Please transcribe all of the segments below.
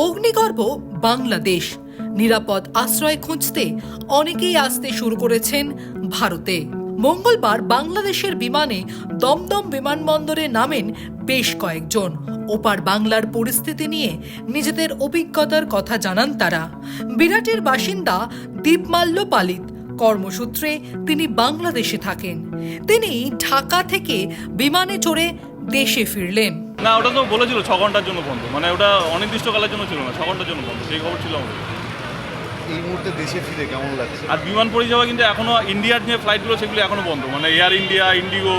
অগ্নিগর্ভ বাংলাদেশ। নিরাপদ আশ্রয় খুঁজতে অনেকেই আসতে শুরু করেছেন ভারতে। মঙ্গলবার বাংলাদেশের বিমানে দমদম বিমানবন্দরে নামেন বেশ কয়েকজন। ওপার বাংলার পরিস্থিতি নিয়ে নিজেদের অভিজ্ঞতার কথা জানান তারা। বিরাটের বাসিন্দা দীপমাল্য পালিত। কর্মসূত্রে তিনি বাংলাদেশে থাকেন। তিনি ঢাকা থেকে বিমানে চড়ে দেশে ফিরলেন। না ওটা তো বলেছিল ছ ঘণ্টার জন্য বন্ধ। মানে ওটা অনির্দিষ্টকালের জন্য ছিল না ছ ঘণ্টার জন্য বন্ধ সেই খবর ছিল আমাদের। এই মুহূর্তে দেশে ফিরে কেমন লাগছে? আর বিমান পরিষেবা কিন্তু এখনও ইন্ডিয়ার যে ফ্লাইটগুলো সেগুলি এখনও বন্ধ। মানে এয়ার ইন্ডিয়া ইন্ডিগো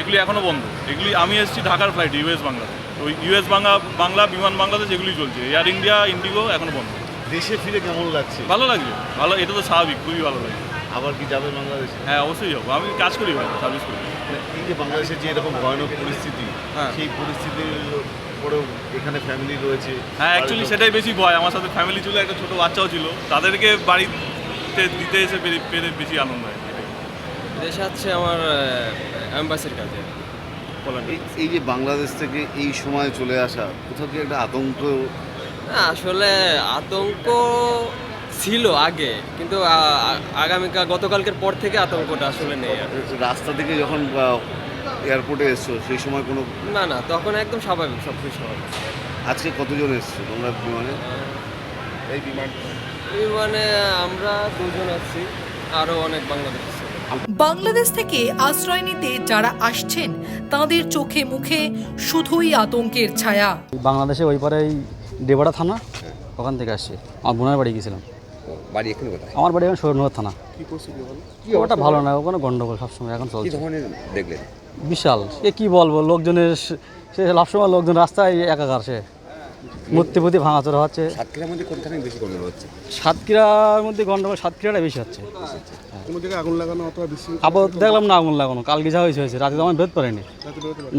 এগুলি এখনও বন্ধ। এগুলি আমি এসেছি ঢাকার ফ্লাইট ইউএস বাংলা। ওই ইউএস বাংলা বাংলা বিমান বাংলাদেশ এগুলি চলছে। এয়ার ইন্ডিয়া ইন্ডিগো এখনও বন্ধ। দেশে ফিরে কেমন লাগছে? ভালো লাগছে। ভালো এটা তো স্বাভাবিক খুবই ভালো লাগে আবার কি যাবে বাংলাদেশে? হ্যাঁ অবশ্যই যাব। আমি কাজ করি ভাই সার্ভিস করি। মানে এই যে বাংলাদেশের যে এরকম ভয়ানক পরিস্থিতি হ্যাঁ। সেই পরিস্থিতির পরেও এখানে ফ্যামিলি রয়েছে। হ্যাঁ অ্যাকচুয়ালি সেটাই বেশি ভয়। আমার সাথে ফ্যামিলি ছিল একটা ছোটো বাচ্চাও ছিল। তাদেরকে বাড়িতে দিতে এসে পেরে- পেরে বেশি আনন্দ হয়। দেশে আছে আমার অ্যাম্বাসির কাজে এই- এই যে বাংলাদেশ থেকে এই সময় চলে আসা কোথাও কি একটা আতঙ্ক? আসলে আতঙ্ক ছিল আগে কিন্তু আগামীকাল গতকালকের পর থেকে আতঙ্কটা আসলে নেই রাস্তা থেকে যখন এয়ারপোর্টে এসছো সেই সময় কোনো না না তখন একদম স্বাভাবিক সব কিছু স্বাভাবিক। আজকে কতজন এসছো তোমরা বিমানে? এই বিমান মানে আমরা দুজন আছি আরও অনেক বাংলাদেশ বাংলাদেশ থেকে আশ্রয় নিতে যারা আসছেন তাদের চোখে মুখে শুধুই আতঙ্কের ছায়া। বাংলাদেশে ওই পারে দেবড়া থানা ওখান থেকে আসছি। আমার বোনার বাড়ি গেছিলাম বাড়ি এখানে কোথায়? আমার বাড়ি এখন সৈরনগর থানা। কি পরিস্থিতি বলো? ওটা ভালো না ওখানে গন্ডগোল সবসময় এখন কি চলছে। ধরনের দেখলেন? বিশাল সে কি বলব লোকজনের সে- সে সবসময় লোকজন রাস্তায় একাকার সে। মূর্তি প্রতি ভাঙাচোরা হচ্ছে। সাতক্ষীরার মধ্যে কোনখানে বেশি গন্ডগোল হচ্ছে? সাতক্ষীরার মধ্যে গন্ডগোল সাতক্ষীরাটা বেশি হচ্ছে। কোনো জায়গায় আগুন লাগানো অথবা বিশৃঙ্খলা আবার দেখলাম না আগুন লাগানো কালকে যা হয়েছে হয়েছে রাতে তো আমি বেরোতে পারিনি।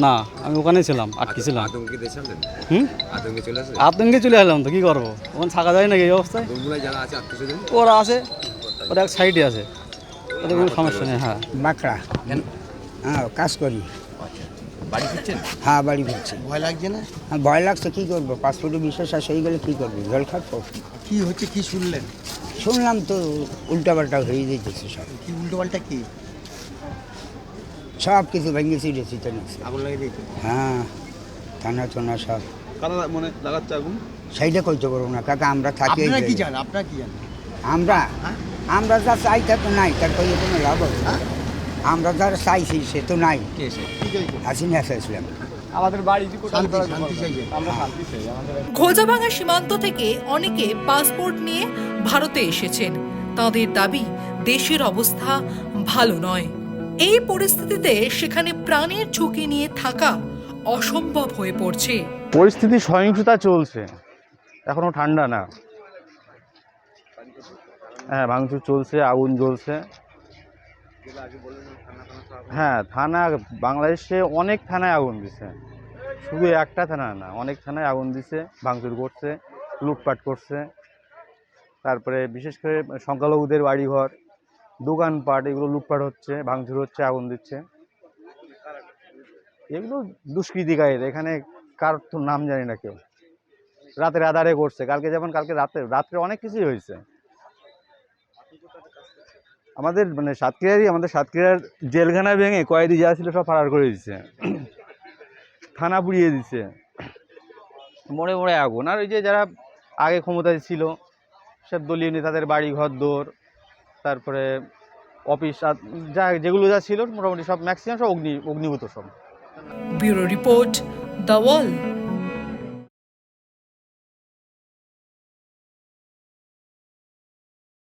না আমি ওখানেই ছিলাম আটকে ছিলাম। আতঙ্কে হুম? আতঙ্কে চলে চলে এলাম তো কি করব? ওখানে থাকা যায় নাকি এই অবস্থায়? ওরা আছে ওরা এক সাইডে আছে। ওদের কোনো সমস্যা নেই হ্যাঁ। বাঁকড়া। হ্যাঁ কাজ করি। বাড়ি ফিরছেন? হ্যাঁ বাড়ি ফিরছি। ভয় লাগছে না? হ্যাঁ ভয় লাগছে কী করব? পাসপোর্টে বিশ্বাস শেষ হয়ে গেলে কী করব? জল খাব? কি হচ্ছে কি শুনলেন? শুনলাম তো উল্টাপাল্টা হয়ে যেতেছে সব। কি উল্টোপাল্টা কি? সব কিছু ভেঙে ছিঁড়েছি তো না আগুন লাগিয়ে দিয়েছে? হ্যাঁ থানা টানা সব। কারা মানে লাগাচ্ছে আগুন? সেইটা কইতে পারব না কাকা আমরা থাকি এই আপনারা কি। জানেন? আপনারা কি জানেন? আমরা? আমরা যা চাই তা তো নাই তার কোনো লাভ হবে আমরা যারা চাইছি সে তো নাই। হাসিনা চাইছিলাম। শান্তি শান্তি চাইছে। সীমান্ত থেকে অনেকে পাসপোর্ট নিয়ে ভারতে এসেছেন। তাদের দাবি দেশের অবস্থা ভালো নয়। এই পরিস্থিতিতে সেখানে প্রাণের ঝুঁকি নিয়ে থাকা অসম্ভব হয়ে পড়ছে। পরিস্থিতি সহিংসতা চলছে। এখনও ঠান্ডা না। হ্যাঁ ভাঙচুর চলছে আগুন জ্বলছে। হ্যাঁ থানা বাংলাদেশে অনেক থানায় আগুন দিছে। শুধু একটা থানা না, অনেক থানায় আগুন দিছে, ভাঙচুর করছে, লুটপাট করছে। তারপরে বিশেষ করে সংখ্যালঘুদের বাড়িঘর, দোকানপাট, এগুলো লুটপাট হচ্ছে, ভাঙচুর হচ্ছে, আগুন দিচ্ছে। এগুলো দুষ্কৃতিকারীরা এখানে কার তো নাম জানি না কেউ। রাতের আধারে করছে, কালকে যেমন কালকে রাতে, রাত্রে অনেক কিছুই হয়েছে। আমাদের মানে সাতক্ষীরারই, আমাদের সাতক্ষীরার জেলখানা ভেঙে কয়েদি যা ছিল সব ফারার করে দিচ্ছে থানা পুড়িয়ে দিচ্ছে মোড়ে মোড়ে আগুন। আর ওই যে যারা আগে ক্ষমতায় ছিল সব দলীয় নেতাদের বাড়ি, ঘর দৌড় তারপরে অফিস যা যেগুলো যা ছিল, মোটামুটি সব ম্যাক্সিমাম সব অগ্নি, অগ্নিভূত সব। Bureau report the Wall.